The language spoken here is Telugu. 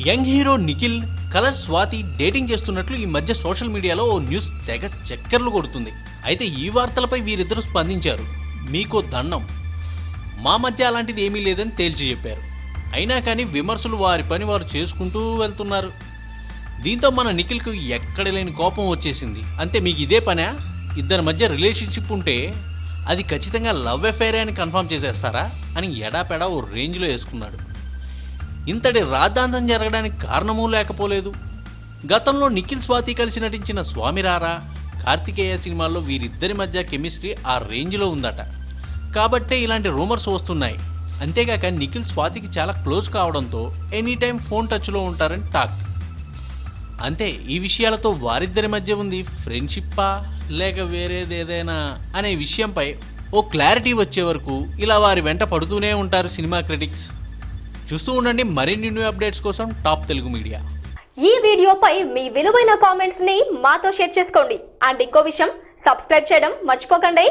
Young hero Nikhil colour Swathi dating చేస్తున్నట్లు ఈ మధ్య సోషల్ మీడియాలో ఓ న్యూస్ తెగ చక్కర్లు కొడుతుంది. అయితే ఈ వార్తలపై వీరిద్దరూ స్పందించారు. మీకో దండం. మా మధ్య అలాంటిది ఏమీ లేదని తేల్చి చెప్పారు. అయినా కానీ విమర్శలు వారి పని వారు చేసుకుంటూ వెళ్తున్నారు. దీంతో మన నిఖిల్కు ఎక్కడ లేని కోపం వచ్చేసింది. అంతే మీకు ఇదే పనా? ఇద్దరి మధ్య రిలేషన్షిప్ ఉంటే అది ఖచ్చితంగా లవ్ అఫైర్ అని కన్ఫర్మ్ చేసేస్తారా? అని ఎడాపెడా ఓ రేంజ్లో వేసుకున్నాడు. ఇంతటి రాద్ధాంతం జరగడానికి కారణమూ లేకపోలేదు. గతంలో నిఖిల్ స్వాతి కలిసి నటించిన స్వామిరారా కార్తికేయ సినిమాల్లో వీరిద్దరి మధ్య కెమిస్ట్రీ ఆ రేంజ్లో ఉందట. కాబట్టే ఇలాంటి రూమర్స్ వస్తున్నాయి. అంతేగాక నిఖిల్ స్వాతికి చాలా క్లోజ్ కావడంతో ఎనీ టైం ఫోన్ టచ్లో ఉంటారని టాక్. అంతే ఈ విషయాలతో వారిద్దరి మధ్య ఉంది ఫ్రెండ్షిప్పా లేక వేరేదేదైనా అనే విషయంపై ఓ క్లారిటీ వచ్చే వరకు ఇలా వారి వెంట పడుతూనే ఉంటారు సినిమా క్రిటిక్స్. చూస్తూ ఉండండి మరిన్ని న్యూ అప్డేట్స్ కోసం టాప్ తెలుగు మీడియా ఈ వీడియోపై మీ విలువైన కామెంట్స్ని మాతో షేర్ చేసుకోండి. అండ్ ఇంకో విషయం సబ్స్క్రైబ్ చేయడం మర్చిపోకండి.